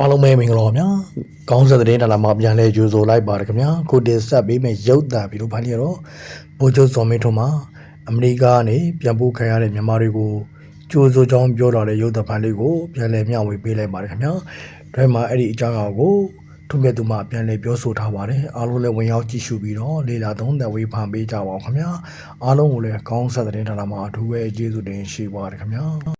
အားလုံးပဲမင်္ဂလာပါဗျာကောင်းစက်တဲ့တလာမှာပြန်လဲကြိုဆိုလိုက်ပါတယ်ခင်ဗျာကိုတင်ဆက်ပေးမယ်ရုပ်တာပြီးတော့ဗာလီကတော့ဘိုးချုပ်စော်မင်းထွန်းမှာအမေရိကကနေပြန်ပို့ခံရတဲ့မြန်မာတွေကိုကြိုဆိုကြောင်းပြောထားတဲ့ရုပ်တာဖန်လေးကိုပြန်လဲမျှဝေပေးလိုက်ပါတယ်ခင်ဗျာဒါမှအဲ့ဒီအကြောင်းအရာကိုထုံမြတ်သူမှပြန်လဲပြောဆိုထားပါတယ်အားလုံးလည်းဝင်ရောက်ကြည့်ရှုပြီးတော့လေလာသုံးသပ်ဝေဖန်ပေးကြပါအောင်ခင်ဗျာအားလုံးကိုလည်းကောင်းစက်တဲ့တလာမှာအထူးပဲကျေးဇူးတင်ရှိပါတယ်ခင်ဗျာ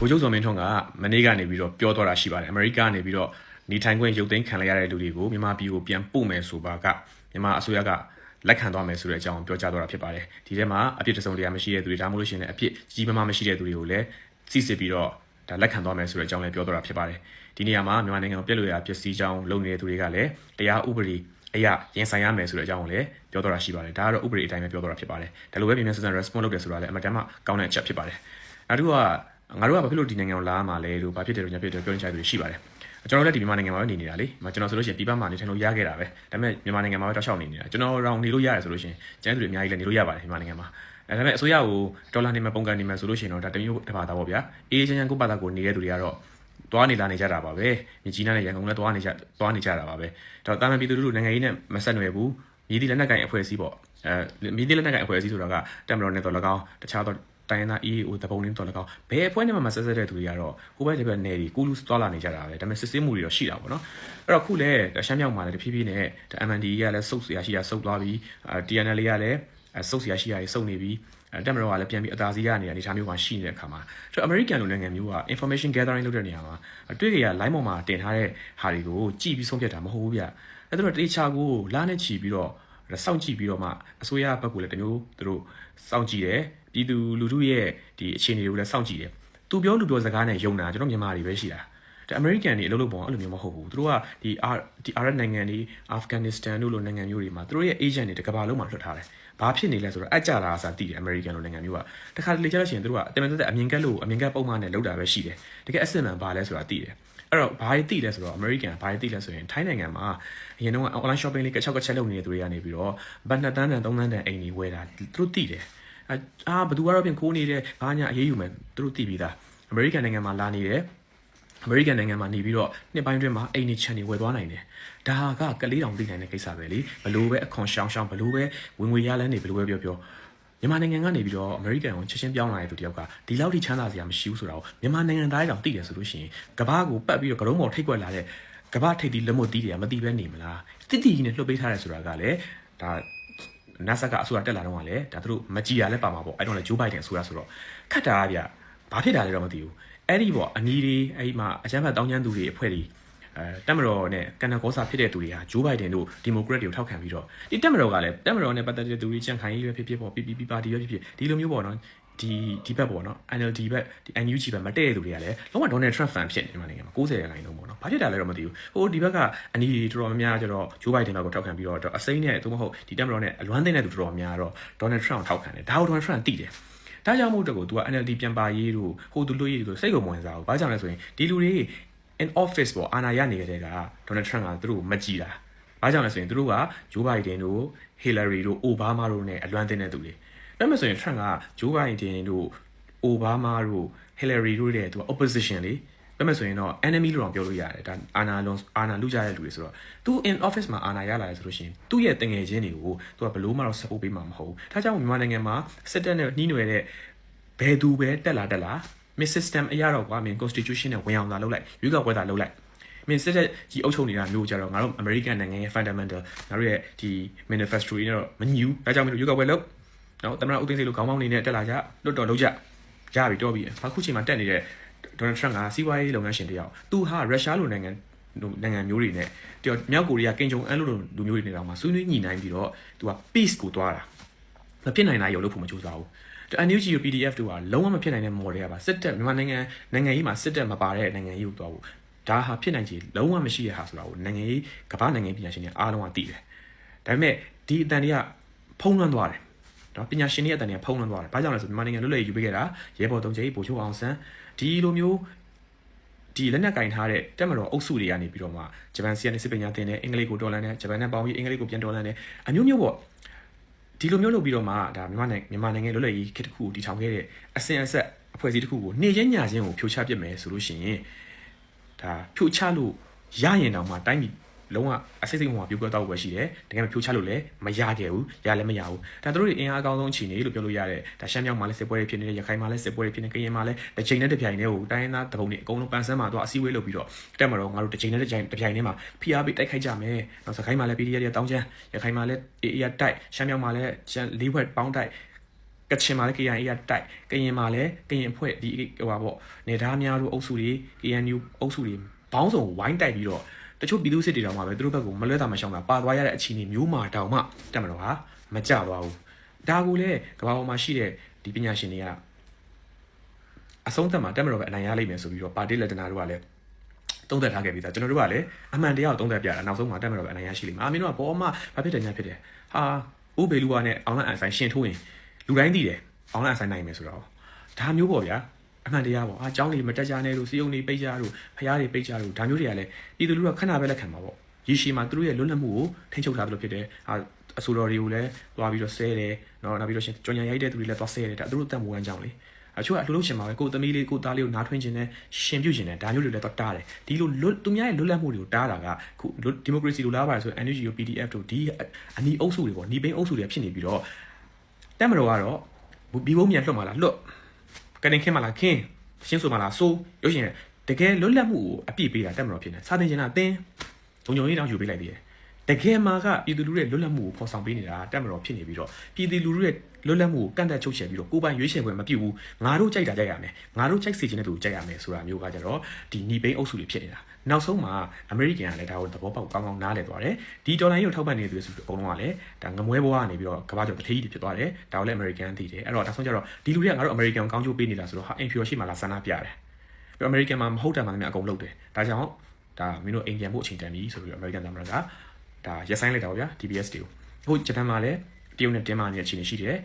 ဗိုလ်ချုပ်စော်မင်းထွန်းကမနေ့ကနေပြီးတော့ပြောသွားတာရှိပါတယ်အမေရိကနေပြီးတော့နေထိုင်ခွင့်ရုပ်သိမ်းခံလိုက်ရတဲ့လူတွေကိုမြန်မာပြည်ကိုပြန်ပို့မယ်ဆိုပါကမြန်မာအစိုးရကလက်ခံသွားမယ်ဆိုတဲ့အကြောင်းပြောကြားသွားတာဖြစ်ပါတယ်ဒီထဲမှာအပြစ်တစုံတရာမရှိတဲ့သူတွေဒါမှမဟုတ်လို့ရှိရင်လည်းအပြစ်ကြီးမားမားမရှိတဲ့သူတွေကိုလည်းစစ်စစ်ပြီးတော့ဒါလက်ခံသွားမယ်ဆိုတဲ့အကြောင်းလည်းပြောသွားတာဖြစ်ပါတယ်ဒီနေရာမှာမြန်မာနိုင်ငံကိုပြက်လို့ရပစ္စည်းကြောင်းလုပ်နေတဲ့သူတွေကလည်းတရားဥပဒေအရာရင်ဆိုင်ရမယ်ဆိုတဲ့အကြောင်းကိုလည်းပြောတော့တာရှိပါတယ်ဒါကတော့ဥပဒေအတိုင်းပဲပြောတော့တာဖြစ်ပါတယ်ဒါလိုပဲပြင်မြန်ဆန်ဆန် response လုပ်တယ်ဆိုတာလည်းအမှန်တမ်းမှကောင်းတဲ့အချက်ဖြစ်ပါတယ်နောက်တစ်ခုက ငါတို့ကဘာဖြစ်လို့ဒီနိုင်ငံကိုလာမှာလဲလို့ဘာဖြစ်တယ်လို့ညာဖြစ်တယ်ပြောနေကြတယ်ရှိပါတယ်ကျွန်တော်လည်းဒီမြန်မာနိုင်ငံမှာပဲနေနေတာလေကျွန်တော်ဆိုလို့ရှိရင်ပြည်ပမှာနေထိုင်လို့ရခဲ့တာပဲဒါပေမဲ့မြန်မာနိုင်ငံမှာပဲတောက်လျှောက်နေနေတာကျွန်တော်ရောင်နေလို့ရတယ်ဆိုလို့ရှိရင်ကျန်တဲ့သူတွေအများကြီးလည်းနေလို့ရပါတယ်မြန်မာနိုင်ငံမှာအဲဒါပေမဲ့အစိုးရကိုဒေါ်လာနေမှာပုံကန်နေမှာဆိုလို့ရှိရင်တော့ဒါတမျိုးတစ်ပါတာပေါ့ဗျာအေးချမ်းချမ်းကိုပါတာကိုနေတဲ့သူတွေကတော့သွားနေလာနေကြတာပါပဲမြကြီးနားနဲ့ရန်ကုန်လည်းသွားနေကြသွားနေကြတာပါပဲဒါတာမန်ပြည်သူတို့နိုင်ငံရေးနဲ့မဆက်နွယ်ဘူးမြည်သည့်လက်နက်ကင်အဖွဲ့အစည်းပေါ့အဲမြည်သည့်လက်နက်ကင်အဖွဲ့အစည်းဆိုတာကတက်မတော်နဲ့တော့၎င်းတခြားတော့ တိုင်းသား EAO တပုံလင်းတော်လကောက်ဘယ်အဖွဲ့နဲ့မှမဆက်ဆက်တဲ့သူတွေကတော့ကိုပဲဒီဘက်နယ်ကြီးကိုလူသွားလာနေကြတာပဲဒါပေမဲ့စစ်စစ်မှုတွေတော့ရှိတာပေါ့နော်အဲ့တော့ခုလည်းရှမ်းမြောက်မှာလည်းတဖြည်းဖြည်းနဲ့ MND ကလည်းစုပ်စရာရှိတာစုပ်သွားပြီး TNL ကလည်းစုပ်စရာရှိတာတွေစုပ်နေပြီးတက်မတော်ကလည်းပြန်ပြီးအသာစီးရနေတဲ့နေရာမျိုးမှာရှိနေတဲ့အခါမှာကျွန်တော် American လိုနိုင်ငံမျိုးက information gathering လုပ်တဲ့နေရာမှာတွေ့ကြရ line ပေါ်မှာတင်ထားတဲ့ဟာတွေကိုကြည့်ပြီးဆုံးဖြတ်တာမဟုတ်ဘူးဗျအဲ့တော့တေချာကိုလာနဲ့ချီပြီးတော့စောင့်ကြည့်ပြီးတော့မှအစိုးရဘက်ကလည်းတမျိုးသူတို့စောင့်ကြည့်တယ် ပြည်သူလူထုရဲ့ဒီအခြေအနေတွေကိုလည်းစောင့်ကြည့်တယ်သူပြောလူပြောစကားနဲ့ယုံတာကျွန်တော်မြန်မာတွေပဲရှိတာဒါအမေရိကန်တွေအလုပ်လုပ်ပုံအဲ့လိုမျိုးမဟုတ်ဘူးသူတို့ကဒီအာဒီအာရတ်နိုင်ငံတွေအာဖဂန်နစ္စတန်တို့လိုနိုင်ငံမျိုးတွေမှာသူတို့ရဲ့ agent တွေတကဘာလုံးမှာလွှတ်ထားတယ်ဘာဖြစ်နေလဲဆိုတော့အကြတာအစားတည်တယ်အမေရိကန်လိုနိုင်ငံမျိုးကတခါတလေကြားလို့ရှိရင်သူတို့ကအတမန်တက်တဲ့အမြင်ကက်လို့အမြင်ကက်ပုံမှန်နဲ့လောက်တာပဲရှိတယ်တကယ်အစစ်မှန်ဘာလဲဆိုတာတည်တယ်အဲ့တော့ဘာတွေသိလဲဆိုတော့ American ဘာတွေသိလဲဆိုရင်ထိုင်းနိုင်ငံမှာအရင်တော့ online shopping လေးကချောက်ကချက်လုပ်နေတဲ့သူတွေကနေပြီးတော့ဘတ်နှစ်တန်းတန်သုံးတန်းတန်အိမ်ကြီးဝယ်တာသူတို့သိတယ် အာဘယ်သူကတော့ပြင်ခိုးနေတယ်ဘာညာအေးအေးယူမယ်သူတို့သိပြီးသား American နိုင်ငံမှာလာနေတယ်အမေရိကန်နိုင်ငံမှာနေပြီးတော့နှစ်ပိုင်းတွင်းမှာအိမ်နေချန်နေဝယ်သွားနိုင်တယ်။ဒါကကလေးတောင်သိနိုင်တဲ့ကိစ္စပဲလေ။ဘလို့ပဲအခွန်ရှောင်းရှောင်းဘလို့ပဲဝင်ငွေရလန်းနေဘလို့ပဲပြောပြောမြန်မာနိုင်ငံကနေပြီးတော့အမေရိကန်ကိုချက်ချင်းပြောင်းလာတဲ့သူတယောက်ကဒီလောက်ထိချမ်းသာစရာမရှိဘူးဆိုတာကိုမြန်မာနိုင်ငံသားတွေတောင်သိတယ်ဆိုလို့ရှိရင်ကဘာကိုပတ်ပြီးတော့ကရုံးပေါ်ထိတ်ကွက်လာတဲ့ကဘာထိတ်တီလက်မတီးတွေကမတီးပဲနေမလားတိတိကြီးနဲ့လှုပ်ပေးထားတယ်ဆိုတာကလည်းဒါ NASA ကအစိုးရတက်လာတော့ကလည်းဒါသူတို့မကြည်ရလဲပါမှာပေါ့အဲ့တော့လည်းဂျိုးဘိုင်ဒန်အစိုးရဆိုတော့ခတ်တာဗျဘာဖြစ်တာလဲတော့မသိဘူးအဲ့ဒီပေါ့အနီးတွေအဲ့ဒီမှာအချမ်းဖတ်တောင်းကျမ်းသူတွေအဖွဲ့တွေအဲတက်မတော်နဲ့ကန်နာကောစာဖြစ်တဲ့သူတွေဟာဂျိုးဘိုင်ဒန်တို့ဒီမိုကရက်တွေကိုထောက်ခံပြီးတော့ဒီတက်မတော်ကလည်းတက်မတော်နဲ့ပတ်သက်တဲ့သူတွေကြံ့ခိုင်ရေးပဲဖြစ်ဖြစ်ပေါ့ PPP ပါတီပဲဖြစ်ဖြစ်ဒီလိုမျိုးပေါ့နော် ဒီဒီဘက်ပေါ့နော် NLD ဘက်ဒီ NUG ဘက်မတည့်တဲ့သူတွေကလည်းလုံးဝ Donald Trump fan ဖြစ်နေမှာနိုင်ငံမှာ90ရာခိုင်နှုန်းပေါ့နော်။ဘာဖြစ်တာလဲတော့မသိဘူး။ဟိုဒီဘက်ကအနီးတော်တော်များများကျတော့ Joe Biden ကိုထောက်ခံပြီးတော့အစိမ့်နဲ့သို့မဟုတ်ဒီတက်မတော်နဲ့အလွမ်းသိမ့်တဲ့သူတော်တော်များတော့ Donald Trump ကိုထောက်ခံတယ်။ဒါကို Donald Trump သိတယ်။ဒါကြောင့်မို့တော့ကို तू က NLD ပြန်ပါရေးတို့ဟိုသူလို့ရေးတို့စိတ်ကိုမဝင်စားဘူး။ဘာကြောင့်လဲဆိုရင်ဒီလူတွေ in office ပေါ့အာဏာရနေတဲ့တဲ့က Donald Trump ကသူတို့မကြည်တာ။ဘာကြောင့်လဲဆိုရင်သူတို့က Joe Biden တို့ Hillary တို့ Obama တို့နဲ့အလွမ်းသိမ့်တဲ့သူတွေ။ ဒါမှမဟုတ်ဆိုရင် Trump က Joe Biden တို့ Obama တို့ Hillary တို့တဲ့သူက opposition လေပြမယ်ဆိုရင်တော့ enemy လို့တော့ပြောလို့ရတယ်ဒါအာနာလွန်အာနာလူကြတဲ့လူတွေဆိုတော့ तू in office မှာအာနာရလာတယ်ဆိုလို့ရှိရင်သူ့ရဲ့တငယ်ချင်းတွေကို तू ကဘလို့မှတော့ support ပေးမှာမဟုတ်ဘူးဒါကြောင့်မြန်မာနိုင်ငံမှာစစ်တပ်နဲ့နှီးနွယ်တဲ့ဘယ်သူပဲတက်လာတက်လာ miss system အရာတော့ကွာမင်း constitution နဲ့ဝင်အောင်သာလုပ်လိုက်ရွေးကောက်ပွဲသာလုပ်လိုက်မင်းစစ်တပ်ကြီးအုပ်ချုပ်နေတာမျိုးကြတော့ငါတို့ American နိုင်ငံရဲ့ fundamental ငါတို့ရဲ့ဒီ manifesto တွေနဲ့တော့မညီဘူးဒါကြောင့်မလို့ရွေးကောက်ပွဲလုပ် နော်တမန်တော်ဦးသိန်းစိန်လိုခေါင်းပေါင်းနေနဲ့တက်လာကြလွတ်တော်လုပ်ကြရပြီတော့ပြီအခုချိန်မှာတက်နေတဲ့ဒေါ်နယ်ထရန့်ကစီးပွားရေးလုပ်ငန်းရှင်တယောက်သူဟာရုရှားလိုနိုင်ငံနိုင်ငံမျိုးတွေနဲ့တယောက်မြောက်ကိုရီးယားကင်ဂျုံအန်လိုလူမျိုးတွေနဲ့တောင်မှဆွေးနွေးညှိနှိုင်းပြီးတော့သူက peace ကိုတွားတာမဖြစ်နိုင်တာရုပ်လို့ဖို့မကြိုးစားဘူးတ NUG ကို PDF တို့ကလုံးဝမဖြစ်နိုင်တဲ့ model ကပါစစ်တပ်မြန်မာနိုင်ငံနိုင်ငံရေးမှာစစ်တပ်မပါတဲ့နိုင်ငံရေးကိုတွားဖို့ဒါဟာဖြစ်နိုင်ချေလုံးဝမရှိရဟာဆိုတာကိုနိုင်ငံရေးကမ္ဘာနိုင်ငံပညာရှင်တွေအားလုံးကသိတယ်ဒါပေမဲ့ဒီအတန်တွေကဖုံးလွှမ်းသွားတယ် နော်ပညာရှင်တွေအတန်တွေကဖုံးလွှမ်းသွားတယ်။ဘာကြောင့်လဲဆိုမြန်မာနိုင်ငံလွတ်လပ်ရေးယူပေးခဲ့တာရဲဘော်တုံးကြီးဗိုလ်ချုပ်အောင်ဆန်းဒီလိုမျိုးဒီလက်နက်ကင်ထားတဲ့တက်မတော်အုပ်စုတွေကနေပြီးတော့မှဂျပန်စီကနေစစ်ပညာသင်တယ်အင်္ဂလိပ်ကိုတော်လန်တယ်ဂျပန်နဲ့ပေါင်းပြီးအင်္ဂလိပ်ကိုပြန်တော်လန်တယ်အမျိုးမျိုးပေါ့ဒီလိုမျိုးလုပ်ပြီးတော့မှဒါမြန်မာနိုင်ငံမြန်မာနိုင်ငံလွတ်လပ်ရေးခေတ်တစ်ခုကိုတည်ထောင်ခဲ့တဲ့အစဉ်အဆက်အဖွဲ့အစည်းတစ်ခုကိုနေချင်းညချင်းကိုဖြိုချပစ်မယ်ဆိုလို့ရှိရင်ဒါဖြိုချလို့ရရင်တောင်မှတိုင်းပြည် လုံးဝအစိတ်စိတ်ဟိုမှာပြိုကွက်တော့ပဲရှိတယ်တကယ်မဖြိုချလို့လည်းမရခဲ့ဘူးရလည်းမရဘူးဒါတို့တွေအင်အားအကောင်းဆုံးအခြေအနေလို့ပြောလို့ရတယ်ဒါရှမ်းမြောက်မှာလည်းစစ်ပွဲတွေဖြစ်နေတယ်ရခိုင်မှာလည်းစစ်ပွဲတွေဖြစ်နေကရင်မှာလည်းတစ်ချိန်နဲ့တစ်ပြိုင်တည်းကိုတိုင်းရင်းသားတပုံတွေအကုန်လုံးပန်ဆန်းမှာတော့အစည်းအဝေးလုပ်ပြီးတော့တက်မှာတော့ငါတို့တစ်ချိန်နဲ့တစ်ချိန်တစ်ပြိုင်တည်းမှာ PRP တိုက်ခိုက်ကြမယ်နောက်စခိုင်းမှာလည်း PDF တွေတောင်းချမ်းရခိုင်မှာလည်း AA တိုက်ရှမ်းမြောက်မှာလည်းရှမ်းလေးဘက်ပေါင်းတိုက်ကချင်မှာလည်း KIA တိုက်ကရင်မှာလည်းကရင်အဖွဲ့ဒီဟိုပါပေါ့နေသားများတို့အုပ်စုတွေ KNU အုပ်စုတွေဘောင်းစုံဝိုင်းတိုက်ပြီးတော့ တချို့ပြည်သူစစ်တွေတောင်မှပဲသူတို့ဘက်ကမလွဲတာမရှောင်တာပါသွားရတဲ့အခြေအနေမျိုးမှာတောင်မှတက်မလို့ဟာမကြသွားဘူးဒါကိုလည်းကမ္ဘာပေါ်မှာရှိတဲ့ဒီပညာရှင်တွေကအဆုံးသတ်မှာတက်မလို့ပဲအနိုင်ရလိမ့်မယ်ဆိုပြီးတော့ပါတီလက်တနာတို့ကလည်းသုံးသက်ထားခဲ့ပြီသားကျွန်တော်တို့ကလည်းအမှန်တရားကိုသုံးသက်ပြတာနောက်ဆုံးမှာတက်မလို့ပဲအနိုင်ရရှိလိမ့်မယ်အာမင်းတို့ကဘောမှာဘာဖြစ်တယ်ညာဖြစ်တယ်ဟာဥပေလူကနဲ့အောင်လန်အန်ဆိုင်ရှင်ထိုးရင်လူတိုင်းသိတယ်အောင်လန်အန်ဆိုင်နိုင်မယ်ဆိုတော့ဒါမျိုးပေါ့ဗျာ အမှန်တရားပေါ့အာเจ้าတွေမတက်ကြနဲ့လို့စီယုံတွေပိတ်ကြလို့ဖျားတွေပိတ်ကြလို့ဒါမျိုးတွေကလည်းပြည်သူလူထုကခဏပဲလက်ခံမှာပေါ့ရေရှည်မှာသူတို့ရဲ့လွတ်လပ်မှုကိုထိန်းချုပ်ထားသလိုဖြစ်တယ်အာအဆိုတော်တွေကိုလည်းသွားပြီးတော့ဆဲတယ်နော်နောက်ပြီးတော့ရှင်ကြော်ညာရိုက်တဲ့သူတွေလည်းသွားဆဲတယ်ဒါသူတို့တတ်မှုဝမ်းကြောင်းလေအချို့ကအလှလို့ရှင်ပါပဲကိုသမီးလေးကိုသားလေးကိုနားထွင်းခြင်းနဲ့ရှင်ပြုခြင်းနဲ့ဒါမျိုးတွေလည်းတော့တားတယ်ဒီလိုလွတ်သူများရဲ့လွတ်လပ်မှုတွေကိုတားတာကခုဒီမိုကရေစီလိုလားပါတယ်ဆိုရင် NUG ကို PDF တို့ဒီအနီအုပ်စုတွေပေါ့ညီပိန်းအုပ်စုတွေဖြစ်နေပြီးတော့တက်မတော်ကတော့ဘီဘုံမြန်လွတ်มาလားလွတ် ကရင်ခင်းမလားခင်းရှင်းဆိုမလားဆိုရုပ်ရှင်တကယ်လွတ်လပ်မှုကိုအပြည့်ပေးတာတက်မတော်ဖြစ်နေစာသင်ကျင်တာအသင်ဂျုံဂျုံကြီးတောင်ယူပေးလိုက်သေးတယ် တကယ်မှာကပြည်သူလူထုရဲ့လွတ်လပ်မှုကိုဖော်ဆောင်ပေးနေတာတက်မတော်ဖြစ်နေပြီးတော့ပြည်သူလူထုရဲ့လွတ်လပ်မှုကိုကန့်တက်ချုပ်ချယ်ပြီးတော့ကိုယ်ပိုင်ရွေးချယ်ခွင့်မပြုဘူးငါတို့ကြိုက်တာကြိုက်ရမယ်ငါတို့ကြိုက်စေချင်တဲ့သူကြိုက်ရမယ်ဆိုတာမျိုးကကြတော့ဒီနီပိန်းအုပ်စုတွေဖြစ်နေတာနောက်ဆုံးမှာအမေရိကန်ကလည်းဒါကိုသဘောပေါက်ကောင်းကောင်းနားလည်သွားတယ်ဒီဒေါ်လာကြီးကိုထောက်ပံ့နေသူတွေဆိုအကုန်လုံးကလည်းဒါငမွဲဘွားကနေပြီးတော့ကမ္ဘာကျော်တထေးကြီးတွေဖြစ်သွားတယ်ဒါကိုလည်းအမေရိကန်သိတယ်အဲ့တော့ဒါဆုံးကြတော့ဒီလူတွေကငါတို့အမေရိကန်ကိုကောင်းကျိုးပေးနေတာဆိုတော့ဟာအင်ဖျော်ရှိမှလာဆန္ဒပြတယ်ပြီးတော့အမေရိကန်မှာမဟုတ်တယ်မှလည်းအကုန်လုပ်တယ်ဒါကြောင့်ဒါမင်းတို့အိမ်ပြန်ဖို့အချိန်တန်ပြီဆိုပြီးတော့အမေရိကန်သမ္မတက ဒါရက်ဆိုင်လိုက်တာပေါ့ဗျာ DBS တွေကိုအခုဂျပန်မှာလည်းတရုတ်နဲ့တင်းမာနေတဲ့အခြေအနေရှိတယ်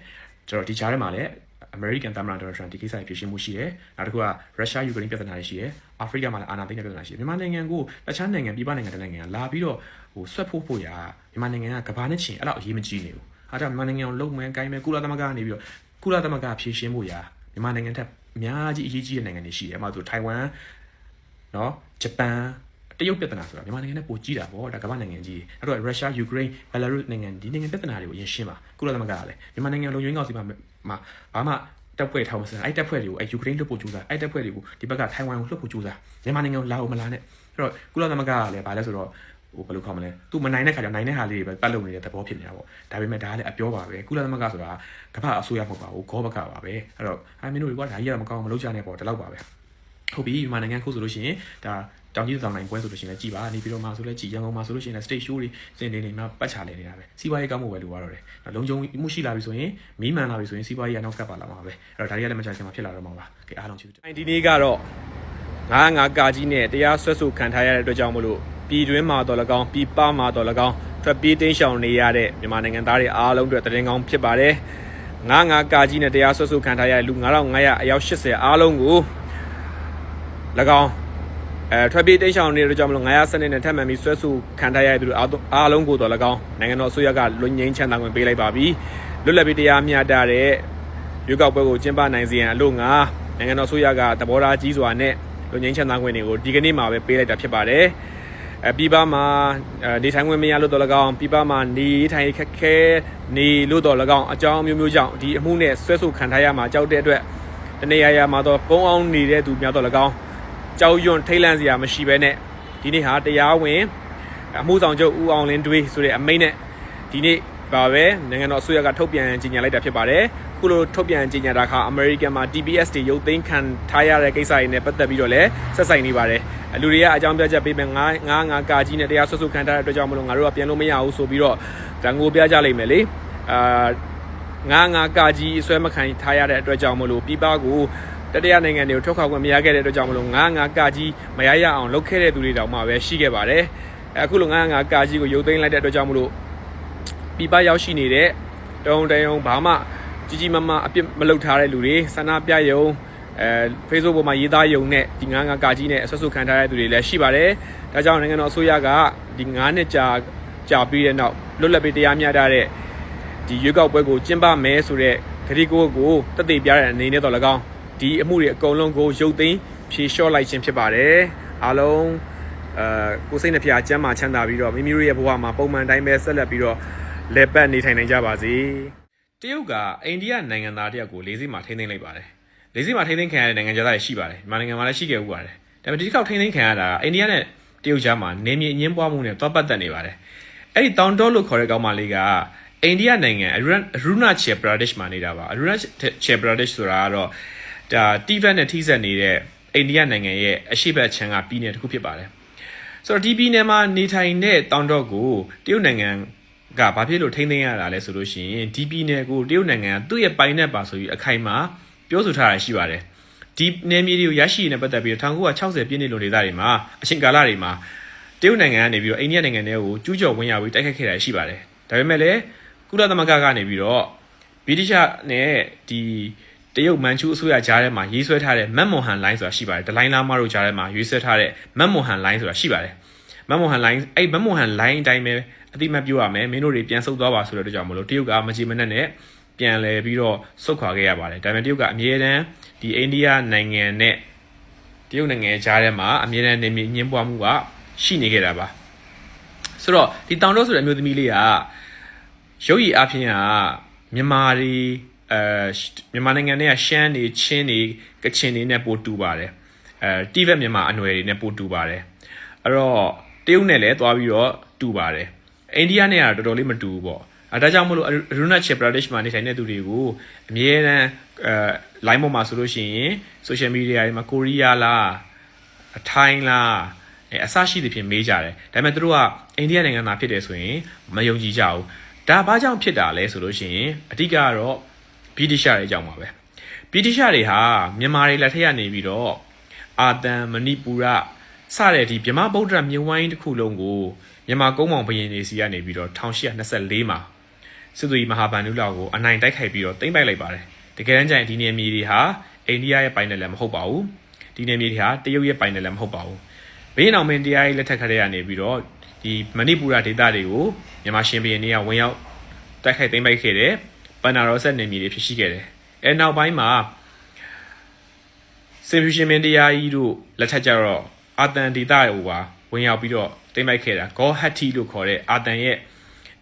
ကျွန်တော်ဒီကြားထဲမှာလည်း American သမ္မတဒေါ်နယ်ထရန့်ဒီကိစ္စကိုဖြေရှင်းမှုရှိတယ်။နောက်တစ်ခုကရုရှားယူကရိန်းပြဿနာတွေရှိတယ်။အာဖရိကမှာလည်းအာဏာသိမ်းတဲ့ပြဿနာရှိတယ်။မြန်မာနိုင်ငံကိုတခြားနိုင်ငံပြည်ပနိုင်ငံတစ်နိုင်ငံကလာပြီးတော့ဟိုဆွတ်ဖို့ဖို့ရာမြန်မာနိုင်ငံကကဘာနဲ့ချင်းအဲ့လောက်အရေးမကြီးနေဘူး။အားကြောင့်မြန်မာနိုင်ငံကိုလုံမဲကိုင်းမဲကုလသမဂ္ဂကနေပြီးတော့ကုလသမဂ္ဂဖြေရှင်းဖို့ရာမြန်မာနိုင်ငံထက်အများကြီးအရေးကြီးတဲ့နိုင်ငံတွေရှိတယ်။အမှဆိုထိုင်ဝမ်နော်ဂျပန် တရုတ်ပြဿနာဆိုတာမြန်မာနိုင်ငံနဲ့ပိုကြီးတာပေါ့ဒါကမ္ဘာနိုင်ငံကြီးအဲ့တော့ရုရှားယူကရိန်းဘယ်လာရုစ်နိုင်ငံဒီနိုင်ငံပြဿနာတွေကိုအရင်ရှင်းပါကုလသမဂ္ဂကလည်းမြန်မာနိုင်ငံလုံခြုံရေးကောင်စီမှာမှာဘာမှတပ်ဖွဲ့ထောင်စံအဲ့တပ်ဖွဲ့တွေကိုအဲ့ယူကရိန်းလွတ်ဖို့ကြိုးစားအဲ့တပ်ဖွဲ့တွေကိုဒီဘက်ကထိုင်ဝမ်ကိုလွတ်ဖို့ကြိုးစားမြန်မာနိုင်ငံကိုလာအောင်မလာနဲ့အဲ့တော့ကုလသမဂ္ဂကလည်းဘာလဲဆိုတော့ဟိုဘယ်လိုခေါ်မလဲသူမနိုင်တဲ့ခါကျနိုင်တဲ့ဟာလေးတွေပဲပတ်လုပ်နေတဲ့သဘောဖြစ်နေတာပေါ့ဒါပေမဲ့ဒါကလည်းအပြောပါပဲကုလသမဂ္ဂဆိုတာကမ္ဘာအစိုးရမဟုတ်ပါဘူးဂောဘကပါပဲအဲ့တော့ဟာမင်းတို့ကဒါကြီးရမကောင်းမလုပ်ကြနဲ့ပေါ့ဒီလောက်ပါပဲဟုတ်ပြီမြန်မာနိုင်ငံခုဆိုလို့ရှိရင်ဒါ တောင်ကြီးတောင်နိုင်ပွဲဆိုလို့ရှိရင်လည်းကြည်ပါနေပြီးတော့မှဆိုလည်းကြည်ရန်ကုန်မှာဆိုလို့ရှိရင်လည်း stage show တွေစင်နေနေမှာပတ်ချလေနေတာပဲစီးပွားရေးကောင်းမှုပဲလိုရတော့တယ်လုံခြုံမှုရှိလာပြီဆိုရင်မီးမှန်လာပြီဆိုရင်စီးပွားရေးကနောက်ကပ်ပါလာမှာပဲအဲ့တော့ဒါတွေကလည်းမချင်ချင်မှာဖြစ်လာတော့မှာပါကဲအားလုံးချစ်ဒီနေ့ကတော့ငါးငါကာကြီးနဲ့တရားဆွဲဆိုခံထားရတဲ့အတွက်ကြောင့်မလို့ပြည်တွင်းမှာတော့၎င်းပြည်ပမှာတော့၎င်းထွက်ပြေးတိမ်းရှောင်နေရတဲ့မြန်မာနိုင်ငံသားတွေအားလုံးအတွက်တရင်ကောင်းဖြစ်ပါတယ်ငါးငါကာကြီးနဲ့တရားဆွဲဆိုခံထားရတဲ့လူ9500အယောက်80အားလုံးကို၎င်း အဲထွက်ပြေးတိမ်းရှောင်နေတဲ့ကြောင့်မလို့900စနစ်နဲ့ထပ်မံပြီးဆွဲဆူခံထားရတဲ့သူတွေအားလုံးကိုတော့၎င်းနိုင်ငံတော်အစိုးရကလွတ်ငင်းချမ်းသာခွင့်ပေးလိုက်ပါပြီလွတ်လပ်ပြီးတရားမျှတတဲ့ရွေးကောက်ပွဲကိုကျင်းပနိုင်စေရန်အလို့ငါနိုင်ငံတော်အစိုးရကသဘောထားကြီးစွာနဲ့လွတ်ငင်းချမ်းသာခွင့်တွေကိုဒီကနေ့မှာပဲပေးလိုက်တာဖြစ်ပါတယ်အပြည်ပမှာနေထိုင်ခွင့်မရလို့တော့၎င်းပြည်ပမှာနေထိုင်ခက်ခဲနေလို့တော့၎င်းအကြောင်းမျိုးမျိုးကြောင့်ဒီအမှုနဲ့ဆွဲဆိုခံထားရမှာကြောက်တဲ့အတွက်တနေရာရာမှာတော့ပုံအောင်နေတဲ့သူများတော့၎င်း ကြောက်ရွံ့ထိတ်လန့်စရာမရှိဘဲနဲ့ဒီနေ့ဟာတရားဝင်အမှုဆောင်ချုပ်ဦးအောင်လင်းတွေးဆိုတဲ့အမိန့်နဲ့ဒီနေ့ပါပဲနိုင်ငံတော်အစိုးရကထုတ်ပြန်ကြေညာလိုက်တာဖြစ်ပါတယ်ခုလိုထုတ်ပြန်ကြေညာတာခါ American မှာ TBS တွေရုပ်သိမ်းခံထားရတဲ့ကိစ္စတွေနဲ့ပတ်သက်ပြီးတော့လည်းဆက်ဆိုင်နေပါတယ်လူတွေကအကြောင်းပြချက်ပေးမယ်ငါးငါးငါးကာကြီးနဲ့တရားဆွဆွခံထားတဲ့အတွက်ကြောင့်မလို့ငါတို့ကပြန်လို့မရဘူးဆိုပြီးတော့ဒါငိုပြကြလိမ့်မယ်လေအာငါးငါးကာကြီးဆွဲမခံထားရတဲ့အတွက်ကြောင့်မလို့ပြပကို တတိယနိုင်ငံတွေကိုထုတ်ခေါက်ခွင့်မရခဲ့တဲ့အတွက်ကြောင့်မလို့ငါးငါးကာကြီးမရရအောင်လုပ်ခဲ့တဲ့သူတွေတောင်မှပဲရှိခဲ့ပါတယ်အခုလိုငါးငါးကာကြီးကိုရုပ်သိမ်းလိုက်တဲ့အတွက်ကြောင့်မလို့ပြပရောက်ရှိနေတဲ့တုံတယုံဘာမှကြီးကြီးမားမားအပြစ်မလုပ်ထားတဲ့လူတွေဆန္ဒပြယုံအဲ Facebook ပေါ်မှာရေးသားယုံနဲ့ဒီ9ငါကာကြီးနဲ့အဆွတ်ဆွတ်ခံထားတဲ့သူတွေလည်းရှိပါတယ်ဒါကြောင့်နိုင်ငံတော်အစိုးရကဒီ9နှစ်ကြာကြာပြီးတဲ့နောက်လွတ်လပ်ပြီးတရားမျှတတဲ့ဒီရွေးကောက်ပွဲကိုကျင်းပမယ်ဆိုတဲ့ဂရီကိုကိုတက်တည်ပြတဲ့အနေနဲ့တော့၎င်း ဒီအမှုတွေအကုန်လုံးကိုရုပ်သိမ်းဖြေလျှော့လိုက်ခြင်းဖြစ်ပါတယ်အားလုံးအဲကိုယ်စိတ်နှဖျားကျမ်းမာချမ်းသာပြီးတော့မိမိတို့ရဲ့ဘဝမှာပုံမှန်တိုင်းပဲဆက်လက်ပြီးတော့လက်ပတ်နေထိုင်နိုင်ကြပါစေတရုတ်ကအိန္ဒိယနိုင်ငံသားတယောက်ကိုလေးစိမှာထိန်းသိမ်းလိုက်ပါတယ်လေးစိမှာထိန်းသိမ်းခံရတဲ့နိုင်ငံသားတွေရှိပါတယ်မြန်မာနိုင်ငံမှာလည်းရှိခဲ့ဦးပါတယ်ဒါပေမဲ့ဒီတစ်ခေါက်ထိန်းသိမ်းခံရတာကအိန္ဒိယနဲ့တရုတ်ကြားမှာနေမြေအငင်းပွားမှုနဲ့တွားပတ်သက်နေပါတယ်အဲ့ဒီတောင်တောလို့ခေါ်တဲ့ကောင်မလေးကအိန္ဒိယနိုင်ငံအရူနာချေပရာဒက်ရှ်မှာနေတာပါအရူနာချေပရာဒက်ရှ်ဆိုတာကတော့ ဒါတီဗက်နဲ့ထိစပ်နေတဲ့အိန္ဒိယနိုင်ငံရဲ့အရှိတ်ချမ်းကပြည်နယ်တစ်ခုဖြစ်ပါတယ်ဆိုတော့ဒီပြည်နယ်မှာနေထိုင်တဲ့တောင်တော့ကိုတရုတ်နိုင်ငံကဘာဖြစ်လို့ထိန်းသိမ်းရတာလဲဆိုလို့ရှိရင်ဒီပြည်နယ်ကိုတရုတ်နိုင်ငံကသူ့ရဲ့ပိုင်နက်ပါဆိုပြီးအခိုင်အမာပြောဆိုထားတာရှိပါတယ်ဒီနယ်မြေတွေကိုရရှိရတဲ့ပတ်သက်ပြီး1960ပြည့်နှစ်လွန်ဒေသတွေမှာအချိန်ကာလတွေမှာတရုတ်နိုင်ငံကနေပြီးတော့အိန္ဒိယနိုင်ငံတွေကိုကျူးကျော်ဝင်ရောက်ပြီးတိုက်ခတ်ခဲ့တာရှိပါတယ်ဒါပေမဲ့လည်းကုလသမဂ္ဂကနေပြီးတော့ဗြိတိရှနဲ့ဒီ တရုတ်မန်ချူအစိုးရကြားထဲမှာရေးဆွဲထားတဲ့မတ်မွန်ဟန်လိုင်းဆိုတာရှိပါတယ်ဒလိုင်းလာမတို့ကြားထဲမှာရေးဆွဲထားတဲ့မတ်မွန်ဟန်လိုင်းဆိုတာရှိပါတယ်မတ်မွန်ဟန်လိုင်းအဲ့မတ်မွန်ဟန်လိုင်းအတိုင်းပဲအတိမတ်ပြောရမယ်မင်းတို့တွေပြန်ဆုတ်သွားပါဆိုတဲ့အတွက်ကြောင့်မလို့တရုတ်ကမကြည်မနဲ့နဲ့ပြန်လဲပြီးတော့ဆုတ်ခွာခဲ့ရပါတယ်ဒါပေမဲ့တရုတ်ကအမြဲတမ်းဒီအိန္ဒိယနိုင်ငံနဲ့တရုတ်နိုင်ငံကြားထဲမှာအမြဲတမ်းနေမြညှင်းပွားမှုကရှိနေခဲ့တာပါဆိုတော့ဒီတောင်တော့ဆိုတဲ့အမျိုးသမီးလေးကရုပ်ရည်အပြင်ကမြန်မာတွေ အဲမြန်မာနိုင်ငံတွေကရှမ်းတွေချင်းတွေကချင်တွေနဲ့ပိုတူပါတယ်အဲတိဗက်မြန်မာအနွယ်တွေနဲ့ပိုတူပါတယ်အဲ့တော့တရုတ်နဲ့လည်းသွားပြီးတော့တူပါတယ်အိန္ဒိယနဲ့ကတော့တော်တော်လေးမတူဘူးပေါ့အဲဒါကြောင့်မလို့အရူနာချေပရာဒက်ရှ်မှာနေထိုင်တဲ့သူတွေကိုအမြဲတမ်းအဲ line ပေါ်မှာဆိုလို့ရှိရင် social media တွေမှာကိုရီးယားလားအထိုင်းလားအဲအဆရှိသဖြင့်မေးကြတယ်ဒါပေမဲ့သူတို့ကအိန္ဒိယနိုင်ငံသားဖြစ်တယ်ဆိုရင်မယုံကြည်ကြဘူးဒါဘာကြောင့်ဖြစ်တာလဲဆိုလို့ရှိရင်အဓိကကတော့ ဗြိတိရှတွေကြောင့်ပါပဲဗြိတိရှတွေဟာမြန်မာတွေလက်ထက်ရနေပြီးတော့အာတန်မဏိပူရစတဲ့ဒီမြမဗုဒ္ဓမြဝိုင်းတစ်ခုလုံးကိုမြန်မာကုန်းမောင်ဘရင်တွေစီကနေပြီးတော့1824မှာစစ်သွေးမဟာဗန္ဓုလောက်ကိုအနိုင်တိုက်ခိုက်ပြီးတော့သိမ်းပိုက်လိုက်ပါတယ်တကယ်တမ်းကျရင်ဒီနေမြေတွေဟာအိန္ဒိယရဲ့ပိုင်နယ်လည်းမဟုတ်ပါဘူးဒီနေမြေတွေဟာတရုတ်ရဲ့ပိုင်နယ်လည်းမဟုတ်ပါဘူးဘေးနောက်မင်းတရားရေးလက်ထက်ခရဲကနေပြီးတော့ဒီမဏိပူရဒေသတွေကိုမြန်မာရှင်ဘရင်တွေကဝင်ရောက်တိုက်ခိုက်သိမ်းပိုက်ခဲ့တယ် ပန္နာရောဆက်နေမြေတွေဖြစ်ရှိခဲ့တယ်အဲနောက်ပိုင်းမှာစင်ဖျူရှင်မင်းတရားကြီးတို့လက်ထက်ကျတော့အာတန်ဒေသကိုပါဝင်ရောက်ပြီးတော့သိမ်းပိုက်ခဲ့တာဂေါဟတ်တီလို့ခေါ်တဲ့အာတန်ရဲ့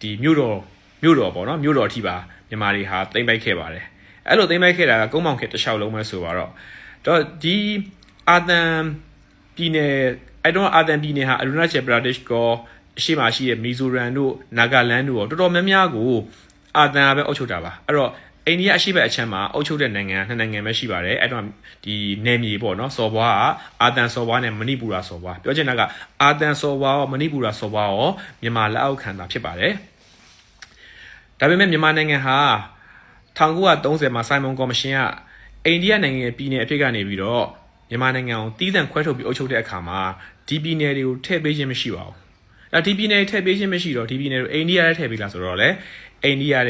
ဒီမြို့တော်မြို့တော်ပေါ့နော်မြို့တော်အထိပါမြန်မာတွေဟာသိမ်းပိုက်ခဲ့ပါတယ်အဲ့လိုသိမ်းပိုက်ခဲ့တာကကုန်းမောင်ခေတ်တစ်လျှောက်လုံးပဲဆိုတော့တော့ဒီအာတန်ပြည်နယ်အဲ့တော့အာတန်ပြည်နယ်ဟာအရူနာချေပရာဒက်ရှ်ကောအရှိမရှိတဲ့မီဇိုရမ်တို့နာဂလန်တို့တော်တော်များများကို အာတန်ကပဲအုပ်ချုပ်တာပါအဲ့တော့အိန္ဒိယအရှိဘက်အချမ်းမှာအုပ်ချုပ်တဲ့နိုင်ငံနှစ်နိုင်ငံပဲရှိပါတယ်အဲ့တော့ဒီနယ်မြေပေါ့နော်စော်ဘွားကအာတန်စော်ဘွားနဲ့မဏိပူရာစော်ဘွားပြောချင်တာကအာတန်စော်ဘွားရောမဏိပူရာစော်ဘွားရောမြန်မာလက်အောက်ခံတာဖြစ်ပါတယ်ဒါပေမဲ့မြန်မာနိုင်ငံဟာ1930မှာစိုင်းမွန်ကော်မရှင်ကအိန္ဒိယနိုင်ငံရဲ့ပြည်နယ်အဖြစ်ကနေပြီးတော့မြန်မာနိုင်ငံကိုတီးသန့်ခွဲထုတ်ပြီးအုပ်ချုပ်တဲ့အခါမှာဒီပြည်နယ်တွေကိုထည့်ပေးခြင်းမရှိပါဘူး။ဒါဒီပြည်နယ်ထည့်ပေးခြင်းမရှိတော့ဒီပြည်နယ်ကိုအိန္ဒိယရဲ့ထည့်ပေးလားဆိုတော့လေ အိန္ဒိယရဲ့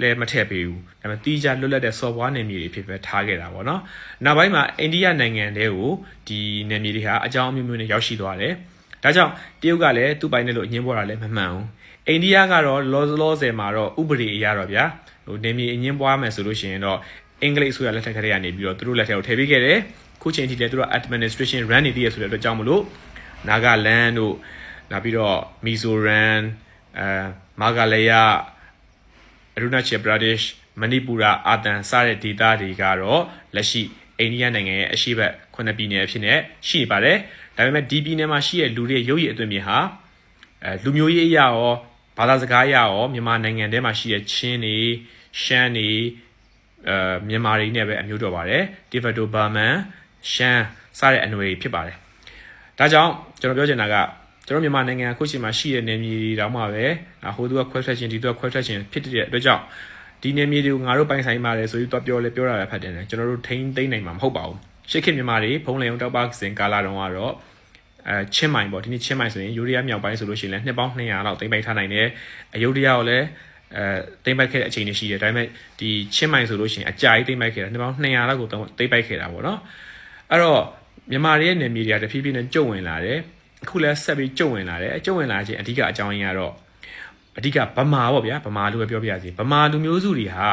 လည်းမထည့်ပေးဘူး။ဒါပေမဲ့တီးခြားလွတ်လပ်တဲ့ software နယ်မြေတွေဖြစ်ပဲထားခဲ့တာပေါ့နော်။နောက်ပိုင်းမှာအိန္ဒိယနိုင်ငံတွေကိုဒီနယ်မြေတွေဟာအကြောင်းအမျိုးမျိုးနဲ့ရောက်ရှိသွားတယ်။ဒါကြောင့်တရုတ်ကလည်းသူ့ပိုင်နဲ့လို့အငင်းပေါ်တာလည်းမမှန်ဘူး။အိန္ဒိယကတော့လောလောဆယ်မှာတော့ဥပဒေအရတော့ဗျာဟိုနေမြေအငင်းပွားမယ်ဆိုလို့ရှိရင်တော့အင်္ဂလိပ်ဆိုရလက်ထက်ကလေးကနေပြီးတော့သူတို့လက်ထက်ကိုထည့်ပေးခဲ့တယ်ခုချိန်ထိလည်းသူတို့ administration run နေသေးရဆိုတဲ့အတွက်ကြောင့်မလို့ Nagaland တို့နောက်ပြီးတော့ Mizoram အဲမာဂလယာ Arunachal Pradesh မဏိပူရအာတန်စတဲ့ဒေသတွေကတော့လက်ရှိအိန္ဒိယနိုင်ငံရဲ့အရှေ့ဘက်ခုနှစ်ပြည်နယ်အဖြစ်နဲ့ရှိနေပါတယ်ဒါပေမဲ့ဒီပြည်နယ်မှာရှိတဲ့လူတွေရုပ်ရည်အသွင်မြင်ဟာအဲလူမျိုးရေးအရာရောဘာသာစကားအရရောမြန်မာနိုင်ငံထဲမှာရှိတဲ့ချင်းတွေရှမ်းတွေအဲမြန်မာတွေနဲ့ပဲအမျိုးတော်ပါတယ်တီဗက်တိုဘာမန်ရှမ်းစတဲ့အနွယ်တွေဖြစ်ပါတယ်ဒါကြောင့်ကျွန်တော်ပြောချင်တာက ကျွန်တော်မြန်မာနိုင်ငံအခုချိန်မှာရှိတဲ့နေမြေတွေတောင်မှပဲဟိုသူကခွဲထွက်ခြင်းဒီသူကခွဲထွက်ခြင်းဖြစ်တဲ့အတွက်ကြောင့်ဒီနေမြေတွေကိုငါတို့ပိုင်ဆိုင်ပါတယ်ဆိုပြီးတော့ပြောလဲပြောတာပဲဖတ်တယ်ကျွန်တော်တို့ထိန်းသိမ်းနိုင်မှာမဟုတ်ပါဘူးရှစ်ခေတ်မြန်မာတွေဖုံးလေုံတောက်ပါစင်ကာလာတုန်းကတော့အဲချင်းမိုင်ပေါ့ဒီနေ့ချင်းမိုင်ဆိုရင်ယူရီးယားမြောက်ပိုင်းဆိုလို့ရှိရင်လည်းနှစ်ပေါင်း200လောက်သိမ်းပိုက်ထားနိုင်တယ်အယုဒ္ဓယကိုလည်းအဲတိမ့်ပိုက်ခဲ့တဲ့အချိန်တွေရှိတယ်ဒါပေမဲ့ဒီချင်းမိုင်ဆိုလို့ရှိရင်အကြာကြီးတိမ့်ပိုက်ခဲ့တာနှစ်ပေါင်း200လောက်ကိုတိမ့်ပိုက်ခဲ့တာပေါ့နော်အဲ့တော့မြန်မာတွေရဲ့နေမြေတွေကတဖြည်းဖြည်းနဲ့ကျုံဝင်လာတယ် အခုလည်းဆက်ပြီးကျုံဝင်လာတယ်ကျုံဝင်လာခြင်းအဓိကအကြောင်းရင်းကတော့အဓိကဗမာပေါ့ဗျာဗမာလူပဲပြောပြရစီဗမာလူမျိုးစုတွေဟာ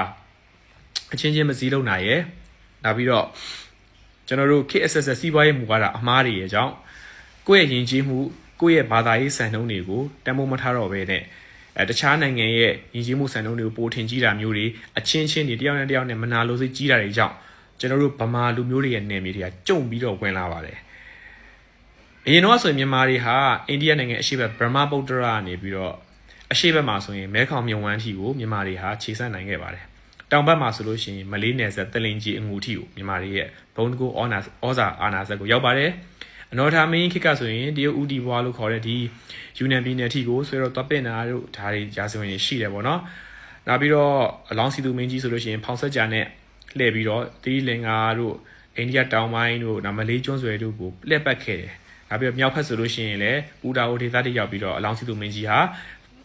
အချင်းချင်းမစည်းလုံးနိုင်ရယ်နောက်ပြီးတော့ကျွန်တော်တို့ KSS စီးပွားရေးမူဝါဒအမှားတွေရဲ့အကြောင်းကိုယ့်ရဲ့ယဉ်ကျေးမှုကိုယ့်ရဲ့ဘာသာရေးစံနှုန်းတွေကိုတန်ဖိုးမထားတော့ဘဲနဲ့အဲတခြားနိုင်ငံရဲ့ယဉ်ကျေးမှုစံနှုန်းတွေကိုပိုထင်ကြီးတာမျိုးတွေအချင်းချင်းတွေတယောက်နဲ့တယောက်နဲ့မနာလိုစိတ်ကြီးတာတွေကြောင့်ကျွန်တော်တို့ဗမာလူမျိုးတွေရဲ့နယ်မြေတွေကကျုံပြီးတော့ဝင်လာပါတယ် အရင်တော့ဆိုရင်မြန်မာတွေဟာအိန္ဒိယနိုင်ငံအရှေ့ဘက်ဗြဟ္မဗုဒ္ဓရာကနေပြီးတော့အရှေ့ဘက်မှာဆိုရင်မဲခေါင်မြုံဝမ်းထီကိုမြန်မာတွေဟာခြေဆန့်နိုင်ခဲ့ပါတယ်တောင်ဘက်မှာဆိုလို့ရှိရင်မလေးနယ်ဆက်တလင်ကြီးအငူထီကိုမြန်မာတွေရဲ့ဘုံတကူအောနာဩဇာအာနာဆက်ကိုရောက်ပါတယ်အနော်ထာမင်းခိကဆိုရင်တရုတ်ဦးဒီဘွားလို့ခေါ်တဲ့ဒီယူနန်ပြည်နယ်ထီကိုဆွဲတော့တပ်ပင်နာတို့ဒါတွေရာဇဝင်တွေရှိတယ်ပေါ့နော်နောက်ပြီးတော့အလောင်းစီသူမင်းကြီးဆိုလို့ရှိရင်ဖောင်ဆက်ကြာနဲ့လှည့်ပြီးတော့တီးလင်္ကာတို့အိန္ဒိယတောင်ပိုင်းတို့နောက်မလေးကျွန်းဆွယ်တို့ကိုလှည့်ပတ်ခဲ့တယ် နောက်ပြီးတော့မြောက်ဖက်ဆိုလို့ရှိရင်လည်းဦးတာအိုဒေသတိရောက်ပြီးတော့အလောင်းစီသူမင်းကြီးဟာ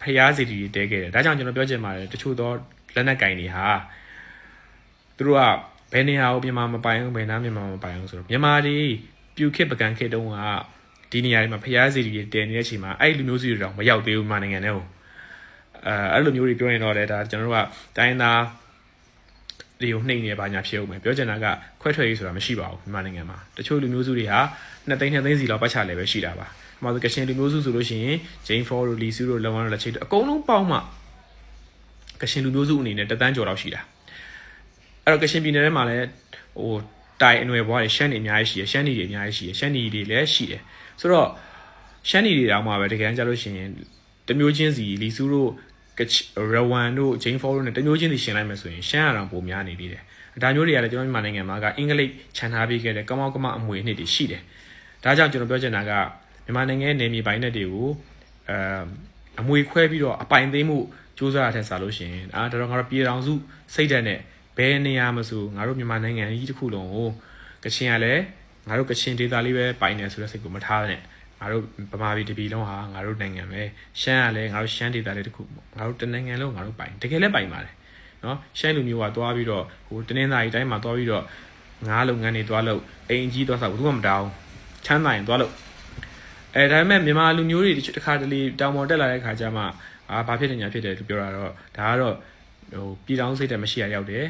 ဖျားစီတီတဲခဲ့တယ်ဒါကြောင့်ကျွန်တော်ပြောချင်ပါတယ်တချို့သောလက်နက်ကင်တွေဟာသူတို့ကဘယ်နေရာကိုမြန်မာမပိုင်ဘူးဘယ်နားမြန်မာမပိုင်ဘူးဆိုတော့မြန်မာတွေပြူခစ်ပကံခစ်တုံးကဒီနေရာတွေမှာဖျားစီတီတဲနေတဲ့အချိန်မှာအဲ့လူမျိုးစုတွေတော့မရောက်သေးဘူးမြန်မာနိုင်ငံထဲကိုအဲအဲ့လိုမျိုးတွေပြောရင်တော့လေဒါကျွန်တော်တို့ကတိုင်းသား တွေကိုနှိမ့်နေပါညာဖြစ်အောင်မယ်ပြောချင်တာကခွဲထွက်ရေးဆိုတာမရှိပါဘူးမြန်မာနိုင်ငံမှာတချို့လူမျိုးစုတွေဟာနှစ်သိန်းနှစ်သိန်းစီလောက်ပတ်ချလည်းပဲရှိတာပါ။မှာဆိုကရှင်လူမျိုးစုဆိုလို့ရှိရင်ဂျိန်းဖော်တို့လီဆူတို့လော်ဝမ်တို့လက်ချိတ်တို့အကုန်လုံးပေါင်းမှကရှင်လူမျိုးစုအနေနဲ့တသန်းကျော်လောက်ရှိတာ။အဲ့တော့ကရှင်ပြည်နယ်ထဲမှာလည်းဟိုတိုင်အနွယ်ဘွားတွေရှမ်းနေအများကြီးရှိရရှမ်းနေတွေအများကြီးရှိရရှမ်းနေတွေလည်းရှိတယ်။ဆိုတော့ရှမ်းနေတွေတောင်မှပဲတကယ်တမ်းကျလို့ရှိရင်တမျိုးချင်းစီလီဆူတို့က ရဝမ်တို့ဂျိန်းဖော်တို့နဲ့တမျိုးချင်းစီရှင်လိုက်မယ်ဆိုရင်ရှမ်းအရောင်ပုံများနေသေးတယ်။ဒါမျိုးတွေကလည်းကျွန်တော်မြန်မာနိုင်ငံမှာကအင်္ဂလိပ်ခြံထားပေးခဲ့တဲ့ကမောက်ကမအမွေနှစ်တွေရှိတယ်။ဒါကြောင့်ကျွန်တော်ပြောချင်တာကမြန်မာနိုင်ငံရဲ့နေမြေပိုင်းနယ်တွေကိုအဲအမွေခွဲပြီးတော့အပိုင်သိမ်းမှုစူးစမ်းရတဲ့ဆာလို့ရှိရင်အာတော်တော်ငါတို့ပြည်တော်စုစိတ်ဓာတ်နဲ့ဘယ်နေရာမဆိုငါတို့မြန်မာနိုင်ငံကြီးတစ်ခုလုံးကိုကချင်ကလည်းငါတို့ကချင်ဒေသလေးပဲပိုင်နေဆိုတဲ့စိတ်ကိုမထားနဲ့ ငါတို့ဗမာပြည်တပြည်လုံးဟာငါတို့နိုင်ငံပဲရှမ်းကလည်းငါတို့ရှမ်းဒေသလေးတစ်ခုငါတို့တနိုင်ငံလုံးငါတို့ပိုင်တကယ်လည်းပိုင်ပါတယ်နော်ရှမ်းလူမျိုးကသွားပြီးတော့ဟိုတနင်္သာရီတိုင်းမှာသွားပြီးတော့ငါးလုပ်ငန်းတွေသွားလို့အိမ်ကြီးသွားစားဘူးမှမတောင်းချမ်းသာရင်သွားလို့အဲဒါပေမဲ့မြန်မာလူမျိုးတွေတခါတလေတောင်ပေါ်တက်လာတဲ့ခါကျမှအာဘာဖြစ်နေညာဖြစ်တယ်လို့ပြောတာတော့ဒါကတော့ဟိုပြည်တော်စိတ်တမရှိရရောက်တယ်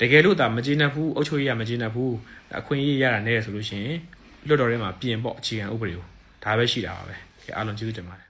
တကယ်လို့ဒါမကျေနပ်ဘူးအုတ်ချုပ်ရမကျေနပ်ဘူးအခွင့်အရေးရတာနဲ့ဆိုလို့ရှိရင်လွတ်တော်ထဲမှာပြင်ပေါ့အခြေခံဥပဒေကို ဒါပဲရှိတာပါပဲအားလုံးကျေးဇူးတင်ပါတယ်